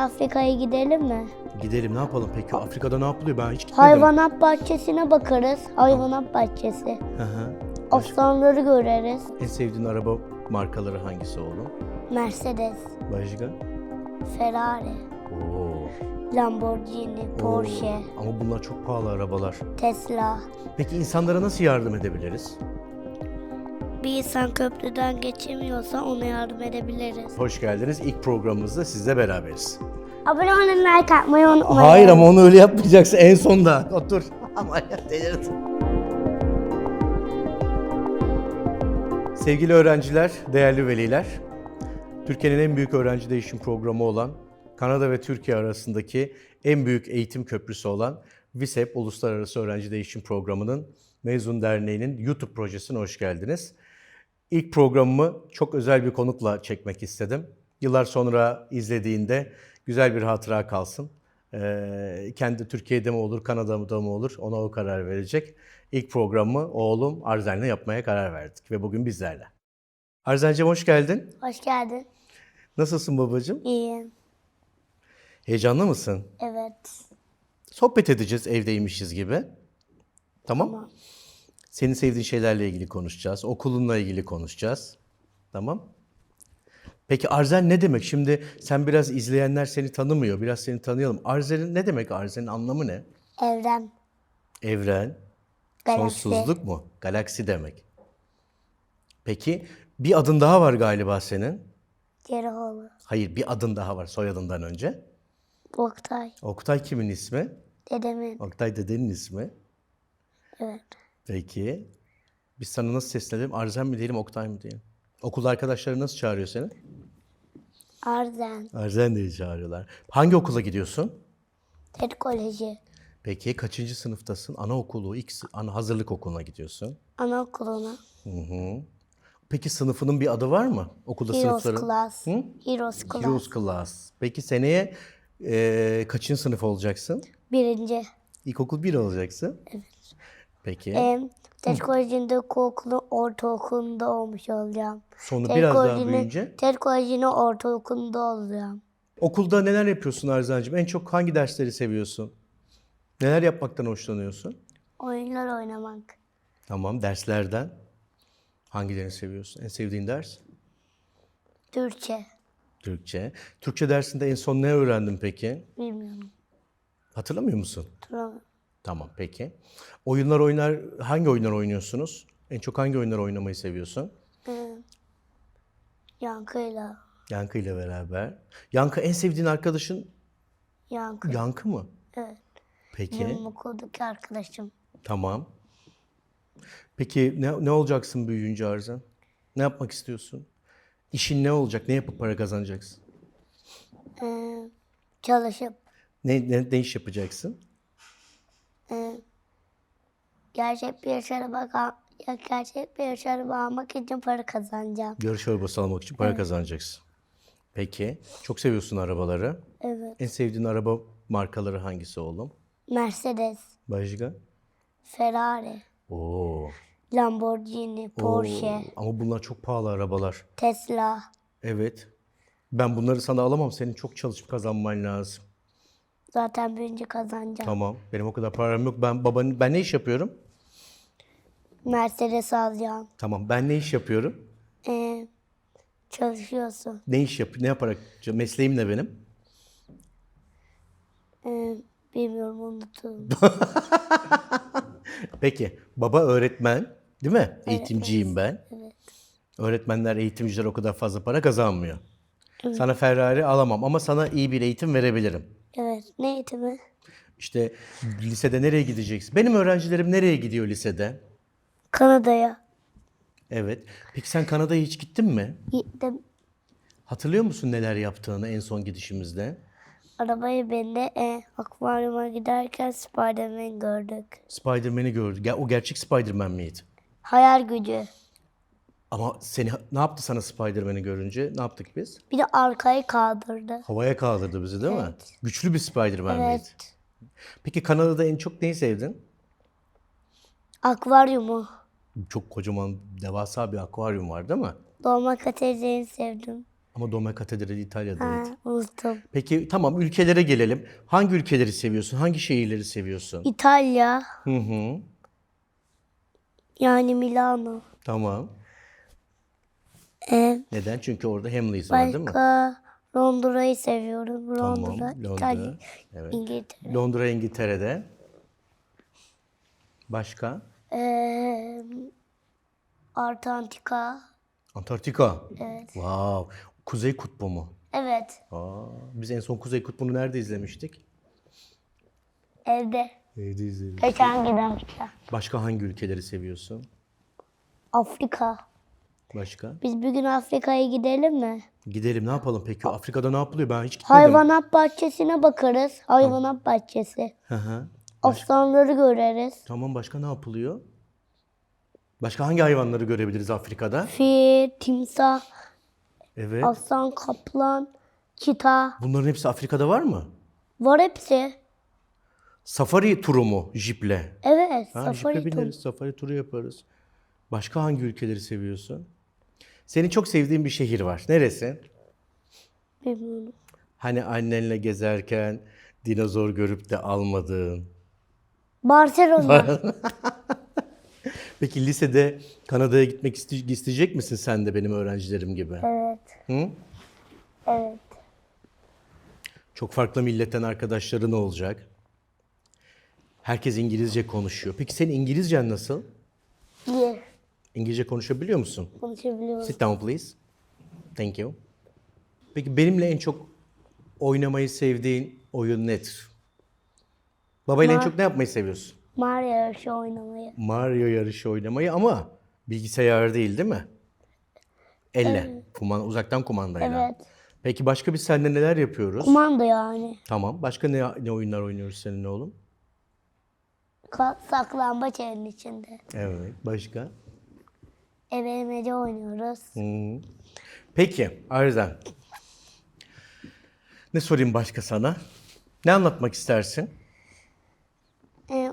Afrika'ya gidelim mi? Gidelim ne yapalım peki? Afrika'da ne yapılıyor? Ben hiç gitmedim. Hayvanat bahçesine bakarız. Hayvanat bahçesi. Hı hı. Aslanları göreriz. En sevdiğin araba markaları hangisi oğlum? Mercedes, Başka? Ferrari, Oo. Lamborghini, Porsche, Oo. Ama bunlar çok pahalı arabalar. Tesla. Peki insanlara nasıl yardım edebiliriz? Bir insan köprüden geçemiyorsa ona yardım edebiliriz. Hoş geldiniz. İlk programımızda sizle beraberiz. Abone olun, like atmayı unutmayın. Hayır ama onu öyle yapmayacaksın en sonda. Otur. Ama ya delirdin. Sevgili öğrenciler, değerli veliler, Türkiye'nin en büyük öğrenci değişim programı olan, Kanada ve Türkiye arasındaki en büyük eğitim köprüsü olan VİSEP Uluslararası Öğrenci Değişim Programı'nın Mezun Derneği'nin YouTube projesine hoş geldiniz. İlk programımı çok özel bir konukla çekmek istedim. Yıllar sonra izlediğinde güzel bir hatıra kalsın. Ee, kendi Türkiye'de mi olur, Kanada'da mı olur ona o karar verecek. İlk programı oğlum Arzen'le yapmaya karar verdik ve bugün bizlerle. Arzen'cim hoş geldin. Hoş geldin. Nasılsın babacığım? İyiyim. Heyecanlı mısın? Evet. Sohbet edeceğiz evdeymişiz gibi. Tamam. Tamam. Senin sevdiğin şeylerle ilgili konuşacağız. Okulunla ilgili konuşacağız. Tamam. Peki arzen ne demek? Şimdi sen biraz izleyenler seni tanımıyor. Biraz seni tanıyalım. Arzenin ne demek? Arzenin anlamı ne? Evren. Evren. Galaksi. Sonsuzluk mu? Galaksi demek. Peki bir adın daha var galiba senin. Ceroğlu. Hayır bir adın daha var soyadından önce. Oktay. Oktay kimin ismi? Dedemin. Oktay dedenin ismi. Evet. Peki. Biz sana nasıl seslenelim? Arzen mi diyelim, Oktay mı diyelim? Okulda arkadaşları nasıl çağırıyor seni? Arzen. Arzen diye çağırıyorlar. Hangi okula gidiyorsun? TED Koleji. Peki kaçıncı sınıftasın? Anaokulu, ilk sı- ana hazırlık okuluna gidiyorsun. Anaokuluna. Peki sınıfının bir adı var mı? Okulda Heroes sınıfların. Class. Hı? Heroes Class. Heroes Class. Peki seneye e, kaçıncı sınıf olacaksın? Birinci. İlkokul 1 olacaksın. Evet. Peki. Em, TED Koleji'nde okulu ortaokulunda olmuş olacağım. Sonra TED biraz daha büyüyünce. TED Koleji'ni ortaokulunda olacağım. Okulda neler yapıyorsun Arzen'cim? En çok hangi dersleri seviyorsun? Neler yapmaktan hoşlanıyorsun? Oyunlar oynamak. Tamam, derslerden. Hangilerini seviyorsun? En sevdiğin ders? Türkçe. Türkçe. Türkçe dersinde en son ne öğrendin peki? Bilmiyorum. Hatırlamıyor musun? Hatırlamıyorum. Tamam, peki. Oyunlar oynar, hangi oyunlar oynuyorsunuz? En çok hangi oyunlar oynamayı seviyorsun? Em, Yankıyla. Yankı ile beraber. Yankı en sevdiğin arkadaşın Yankı. Yankı mı? Evet. Peki. Benim okuldaki arkadaşım. Tamam. Peki ne, ne olacaksın büyüyünce Arzen? Ne yapmak istiyorsun? İşin ne olacak? Ne yapıp para kazanacaksın? Em, çalışıp Ne, ne, ne iş yapacaksın? Em, gerçek bir ya gerçek bir yaşarı almak için para kazanacağım. Yarış arabası almak için para kazanacaksın. Peki. Çok seviyorsun arabaları. Evet. En sevdiğin araba markaları hangisi oğlum? Mercedes, Başka? Ferrari, Oo. Lamborghini, Porsche, Oo. Ama bunlar çok pahalı arabalar. Tesla. Evet. Ben bunları sana alamam. Senin çok çalışıp kazanman lazım. Zaten birinci kazanacağım. Tamam. Benim o kadar param yok. Ben babanın ben ne iş yapıyorum? Mercedes alacağım. Tamam. Ben ne iş yapıyorum? Ee, çalışıyorsun. Ne iş yap ne yaparak mesleğim ne benim? Ee, bilmiyorum unuttum. Peki baba öğretmen değil mi? Eğitimciyim ben. Evet. Öğretmenler, eğitimciler o kadar fazla para kazanmıyor. Sana Ferrari alamam ama sana iyi bir eğitim verebilirim. Ne eğitimi? İşte lisede nereye gideceksin? Benim öğrencilerim nereye gidiyor lisede? Kanada'ya Evet. Peki sen Kanada'ya hiç gittin mi? gittim. Hatırlıyor musun neler yaptığını en son gidişimizde? Arabaya bindi. E, akvaryuma giderken Spiderman gördük. Spider-Man'i gördük. Ya, o gerçek Spider-Man miydi? Hayal gücü. Ama seni ne yaptı sana Spider-Man'i görünce? Ne yaptık biz? Bir de arkayı kaldırdı. Havaya kaldırdı bizi değil mi? Güçlü bir Spider-Man miydi? Evet. Peki Kanada'da en çok neyi sevdin? Akvaryumu. Çok kocaman, devasa bir akvaryum var değil mi? Dolma katerini sevdim. Ama Dome Katedrali Ha, İtalya'daydı. unuttum. Peki tamam ülkelere gelelim. Hangi ülkeleri seviyorsun? Hangi şehirleri seviyorsun? İtalya. Hı hı. Yani Milano. Tamam. Ee, Neden? Çünkü orada Hamleys var değil mi? başka Londra'yı seviyorum. Londra, Tamam. Londra. İtalya, Evet. İngiltere. Londra İngiltere'de. Başka? Ee, Antarktika. Antarktika. Evet. Wow. Kuzey Kutbu mu? Evet. Aa, biz en son Kuzey Kutbu'nu nerede izlemiştik? Evde. Evde izledik. Geçen giden. Başka hangi ülkeleri seviyorsun? Afrika. Başka? Biz bir gün Afrika'ya gidelim mi? Gidelim ne yapalım peki? Afrika'da ne yapılıyor? Ben hiç gitmedim. Hayvanat bahçesine bakarız. Hayvanat bahçesi. Hı hı. Aslanları göreriz. Tamam başka ne yapılıyor? Başka hangi hayvanları görebiliriz Afrika'da? Fil, timsah, Evet. aslan, kaplan, çita. Bunların hepsi Afrika'da var mı? Var hepsi. Safari turu mu jiple? Evet. Ha, safari jiple tur. bineriz, safari turu yaparız. Başka hangi ülkeleri seviyorsun? Senin çok sevdiğin bir şehir var. Neresi? Bilmiyorum. Hani annenle gezerken dinozor görüp de almadığın. Barcelona. Peki lisede Kanada'ya gitmek iste- isteyecek misin sen de benim öğrencilerim gibi? evet. Hı? Evet. Çok farklı milletten arkadaşların olacak. Herkes İngilizce konuşuyor. Peki senin İngilizcen nasıl? İngilizce konuşabiliyor musun? Konuşabiliyoruz. Sit down please. Thank you. Peki benimle en çok oynamayı sevdiğin oyun nedir? Babayla en çok ne yapmayı seviyorsun? Mario yarışı oynamayı. Mario yarışı oynamayı ama bilgisayar değil değil mi? Elle. Kuman, uzaktan kumandayla. Evet. Peki başka biz seninle neler yapıyoruz? Kumanda yani. Tamam. Başka ne, ne oyunlar oynuyoruz seninle oğlum? Ka- saklambaç evin içinde. Evet. Başka? Ebelemece oynuyoruz. Hı. Peki Arzen. Ne sorayım başka sana? Ne anlatmak istersin? Ee,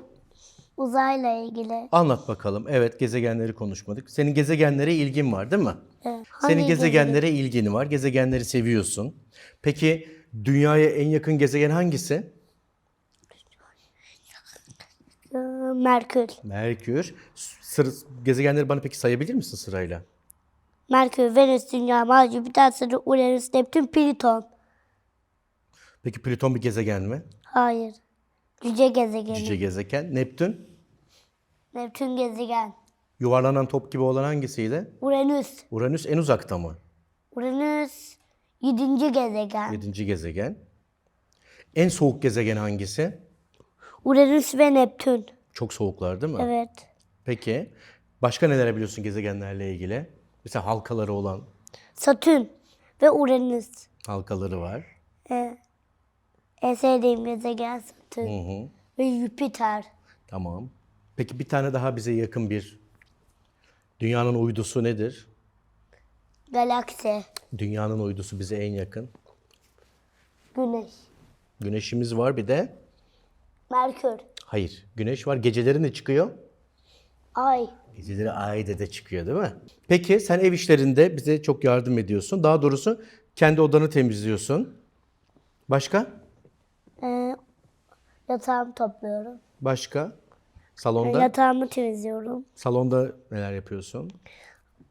uzayla ilgili. Anlat bakalım. Evet gezegenleri konuşmadık. Senin gezegenlere ilgin var değil mi? Evet. Senin gezegenlere ilgin var. Gezegenleri seviyorsun. Peki dünyaya en yakın gezegen hangisi? Ee, Merkür. Merkür. Sır, gezegenleri bana peki sayabilir misin sırayla? Merkür, Venüs, Dünya, Mars, Jüpiter, Satürn, Uranüs, Neptün, Plüton. Peki Plüton bir gezegen mi? Hayır. Cüce gezegeni. Cüce gezegen. Neptün. Neptün gezegen. Yuvarlanan top gibi olan hangisiydi? Uranüs. Uranüs en uzakta mı? Uranüs yedinci gezegen. Yedinci gezegen. En soğuk gezegen hangisi? Uranüs ve Neptün. Çok soğuklar değil mi? Evet. Peki. Başka neler biliyorsun gezegenlerle ilgili? Mesela halkaları olan Satürn ve Uranüs. halkaları var. Ee, en sevdiğim gezegen Satürn. Hı hı. Ve Jüpiter. Tamam. Peki bir tane daha bize yakın bir dünyanın uydusu nedir? Galaksi. Dünyanın uydusu bize en yakın. Güneş. Güneşimiz var bir de. Merkür. Hayır. Güneş var. Geceleri ne çıkıyor? Ay. Geceleri ayda da çıkıyor değil mi? Peki sen ev işlerinde bize çok yardım ediyorsun. Daha doğrusu kendi odanı temizliyorsun. Başka? Ee, yatağımı topluyorum. Başka? Salonda? Yatağımı temizliyorum. Salonda neler yapıyorsun?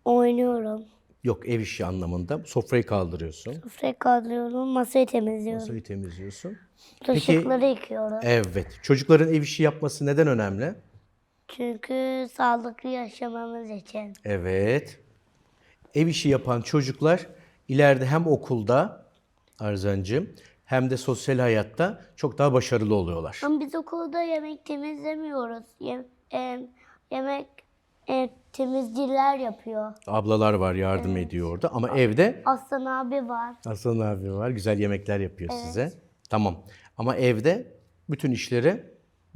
Oynuyorum. Yok ev işi anlamında. Sofrayı kaldırıyorsun. Sofrayı kaldırıyorum. Masayı temizliyorum. Masayı temizliyorsun. Bulaşıkları yıkıyorum. Evet. Çocukların ev işi yapması neden önemli? Çünkü sağlıklı yaşamamız için. Evet. Ev işi yapan çocuklar ileride hem okulda Arzancığım hem de sosyal hayatta çok daha başarılı oluyorlar. Ama biz okulda yemek temizlemiyoruz. Yem- em, yemek e, temizciler yapıyor. Ablalar var yardım ediyor orada ama evde Aslan abi var. Aslan abi var güzel yemekler yapıyor size. Tamam. Ama evde bütün işleri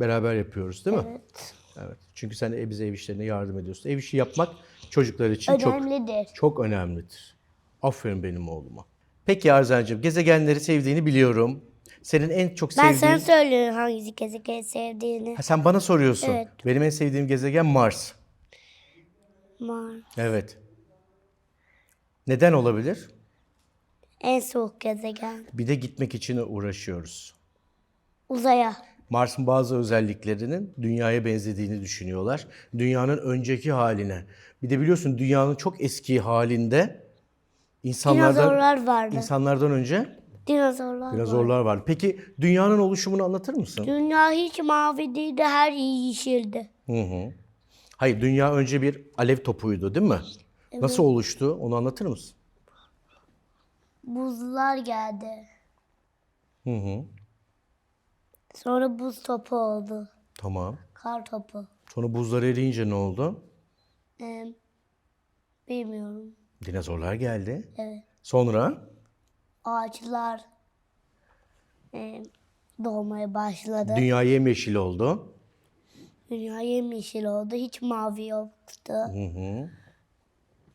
beraber yapıyoruz değil mi? Evet. Evet. Çünkü sen e- bize ev işlerine yardım ediyorsun. Ev işi yapmak çocuklar için çok Önemlidir. çok önemlidir. Aferin benim oğluma. Peki Arzancığım gezegenleri sevdiğini biliyorum. Senin en çok Ben sevdiğin... sana söylüyorum hangisi gezegen sevdiğini. Ha, sen bana soruyorsun. Evet. Benim en sevdiğim gezegen Mars. Mars. Evet. Neden olabilir? En soğuk gezegen. Bir de gitmek için uğraşıyoruz. Uzaya. Mars'ın bazı özelliklerinin dünyaya benzediğini düşünüyorlar. Dünyanın önceki haline. Bir de biliyorsun dünyanın çok eski halinde insanlardan Dinozorlar vardı. insanlardan önce Dinozorlar dinozorlar vardı. Peki dünyanın oluşumunu anlatır mısın? Dünya hiç mavi değildi, her yer yeşildi. Hı hı. Hayır, dünya önce bir alev topuydu, değil mi? Nasıl oluştu? Onu anlatır mısın? Buzlar geldi. Hı hı. Sonra buz topu oldu. Tamam. Kar topu. Sonra buzlar eriyince ne oldu? Ee, bilmiyorum. Dinozorlar geldi. Evet. Sonra Ağaçlar e, doğmaya başladı. dünya yemyeşil oldu. Dünya yemyeşil oldu. Hiç mavi yoktu. Hı hı.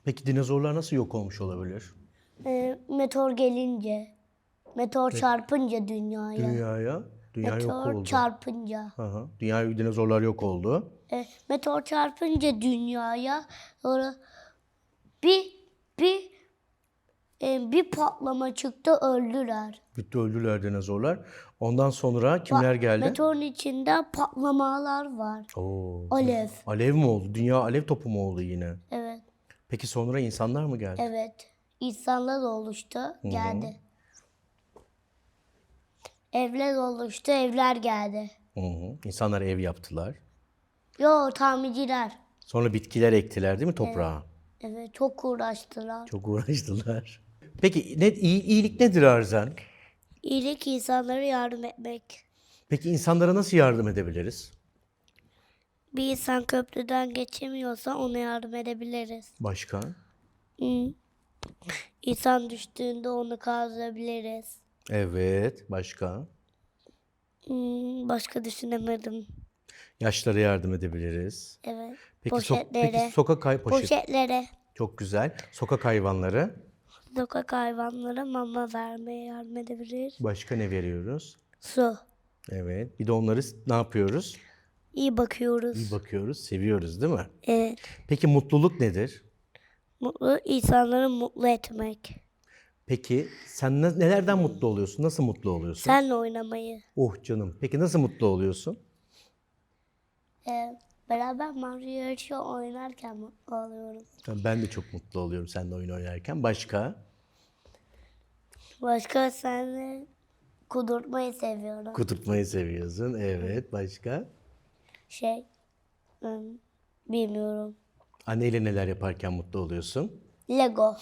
Peki dinozorlar nasıl yok olmuş olabilir? Ee, meteor gelince, meteor çarpınca dünyaya. Dünyaya. Dünya yok meteor oldu. çarpınca. Hı hı. Dünya dinozorlar yok oldu. E, meteor çarpınca dünyaya sonra bir bir e, bir patlama çıktı öldüler. Bitti öldüler dinozorlar. Ondan sonra kimler geldi? Meteorun içinde patlamalar var. Oo. Alev. Alev mi oldu? Dünya alev topu mu oldu yine? Evet. Peki sonra insanlar mı geldi? Evet. İnsanlar oluştu. Geldi. Evler oluştu. Evler geldi. Hı hı. İnsanlar ev yaptılar. Yo tamirciler. Sonra bitkiler ektiler değil mi toprağa? Evet çok uğraştılar. Çok uğraştılar. Peki ne, iyi- iyilik nedir Arzan? İyilik insanlara yardım etmek. Peki insanlara nasıl yardım edebiliriz? Bir insan köprüden geçemiyorsa ona yardım edebiliriz. Başka? Hı. İnsan düştüğünde onu kaldırabiliriz. Evet. Başka? Hmm, başka düşünemedim. Yaşlara yardım edebiliriz. Evet. Peki, so- Poşetlere. peki sokak hay- poşet. Poşetlere. Çok güzel. Sokak hayvanları. Sokak hayvanlara mama vermeye yardım edebiliriz. Başka ne veriyoruz? Su. Evet. Bir de onları ne yapıyoruz? İyi bakıyoruz. İyi bakıyoruz, seviyoruz değil mi? Evet. Peki mutluluk nedir? Mutlu insanları mutlu etmek. Peki sen ne- nelerden mutlu oluyorsun? Nasıl mutlu oluyorsun? Senle oynamayı. Oh canım. Peki nasıl mutlu oluyorsun? Ee, beraber Mario yarışı oynarken mutlu oluyorum. Ben de çok mutlu oluyorum seninle oyun oynarken. Başka? Başka senle kudurtmayı seviyorum. Kutupmayı seviyorsun. Evet. Başka? şey ım, bilmiyorum. Anneyle neler yaparken mutlu oluyorsun? Lego.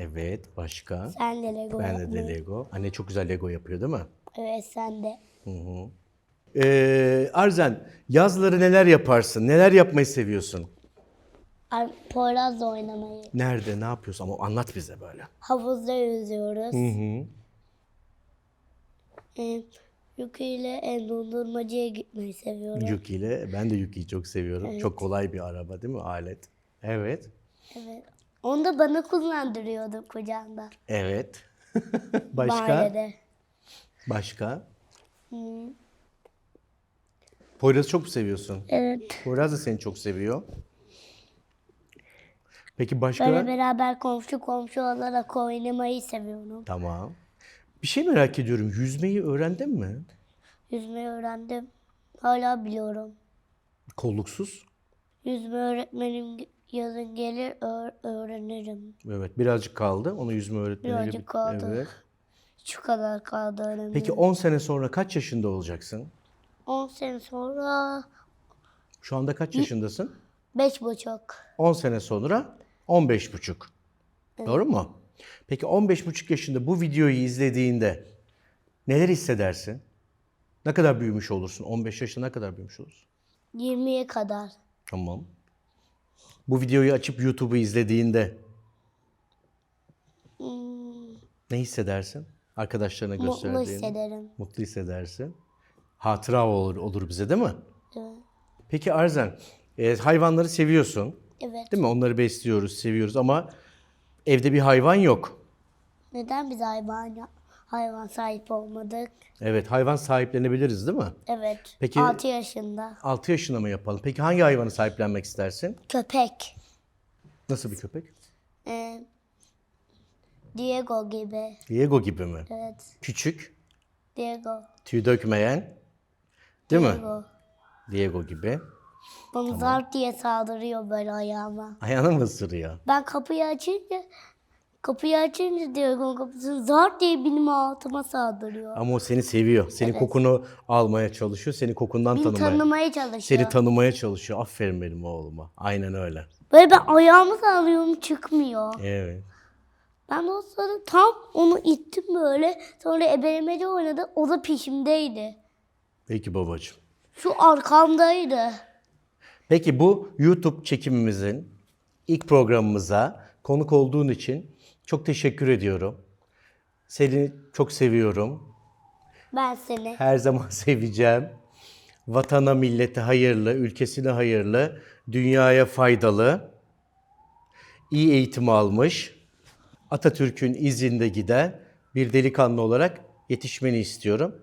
Evet. Başka? Sen de Lego Ben de, yapmayı. Lego. Anne çok güzel Lego yapıyor değil mi? Evet sen de. Ee, Arzen, yazları neler yaparsın? Neler yapmayı seviyorsun? Ar- Poyraz'la oynamayı. Nerede, ne yapıyorsun? Ama anlat bize böyle. Havuzda yüzüyoruz. Hı hı. Ee, Yuki ile en dondurmacıya gitmeyi seviyorum. Yuki ile, ben de Yuki'yi çok seviyorum. Çok kolay bir araba değil mi? Alet. Evet. Evet. Onu da bana kullandırıyordu kucağında. Evet. Başka? Mahallede. Başka? Poyraz'ı çok mu seviyorsun? Evet. Poyraz da seni çok seviyor. Peki başka? Böyle beraber komşu komşu olarak oynamayı seviyorum. Tamam. Bir şey merak ediyorum. Yüzmeyi öğrendin mi? Yüzmeyi öğrendim. Hala biliyorum. Kolluksuz. Yüzme öğretmenim yazın gelir öğ- öğrenirim. Evet. Birazcık kaldı. Onu yüzme öğretmeni. Birazcık kaldı. Evet. Şu kadar kaldı öğrenmem. Peki 10 sene sonra kaç yaşında olacaksın? 10 sene sonra Şu anda kaç yaşındasın? beş buçuk. 10 sene sonra 15 buçuk. Doğru mu? Peki 15 buçuk yaşında bu videoyu izlediğinde neler hissedersin? Ne kadar büyümüş olursun? 15 yaşında ne kadar büyümüş olursun? 20'ye kadar. Tamam. Bu videoyu açıp YouTube'u izlediğinde ne hissedersin? Arkadaşlarına Mutlu gösterdiğinde. hissederim. Mutlu hissedersin. Hatıra olur, olur bize değil mi? Evet. Peki Arzen, e, hayvanları seviyorsun. Evet. Değil mi? Onları besliyoruz, seviyoruz ama evde bir hayvan yok. Neden biz hayvan hayvan sahip olmadık? Evet, hayvan sahiplenebiliriz değil mi? Evet. Peki- 6 yaşında. 6 yaşında mı yapalım? Peki hangi hayvanı sahiplenmek istersin? Köpek. Nasıl bir köpek? Ee, Diego gibi. Diego gibi mi? Evet. Küçük, Diego. tüy dökmeyen. Değil mi? Diego. Diego gibi. Bana zart diye saldırıyor böyle ayağıma. Ayağını mı ısırıyor? Ben kapıyı açınca kapıyı açınca Diego'nun kapısını zart diye benim altıma saldırıyor. Ama o seni seviyor. Senin kokunu almaya çalışıyor. Seni kokundan Beni tanımaya. tanımaya çalışıyor. Seni tanımaya çalışıyor. Aferin benim oğluma. Aynen öyle. Böyle ben ayağımı sallıyorum çıkmıyor. Evet. Ben de o sırada tam onu ittim böyle. Sonra ebelemece oynadı. O da peşimdeydi. Peki babacığım. Şu arkamdaydı. Peki bu YouTube çekimimizin ilk programımıza konuk olduğun için çok teşekkür ediyorum. Seni çok seviyorum. Ben seni. Her zaman seveceğim. Vatana, millete hayırlı, ülkesine hayırlı, dünyaya faydalı, iyi eğitim almış, Atatürk'ün izinde giden bir delikanlı olarak yetişmeni istiyorum.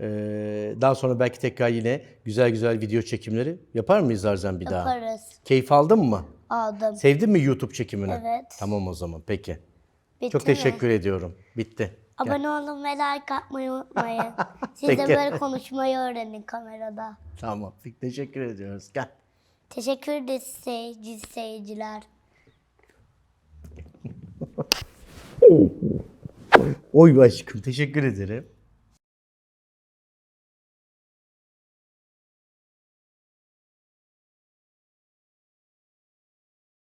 Ee, daha sonra belki tekrar yine güzel güzel video çekimleri yapar mıyız Arzen bir daha? Yaparız. Keyif aldın mı? Aldım. Sevdin mi YouTube çekimini? Evet. Tamam o zaman peki. Bitti Çok mi? teşekkür ediyorum. Bitti. Abone olun ve like atmayı unutmayın. Siz de Peki. böyle konuşmayı öğrenin kamerada. Tamam. Teşekkür ediyoruz. Gel. Teşekkür ederiz seyirci seyirciler. Oy aşkım teşekkür ederim.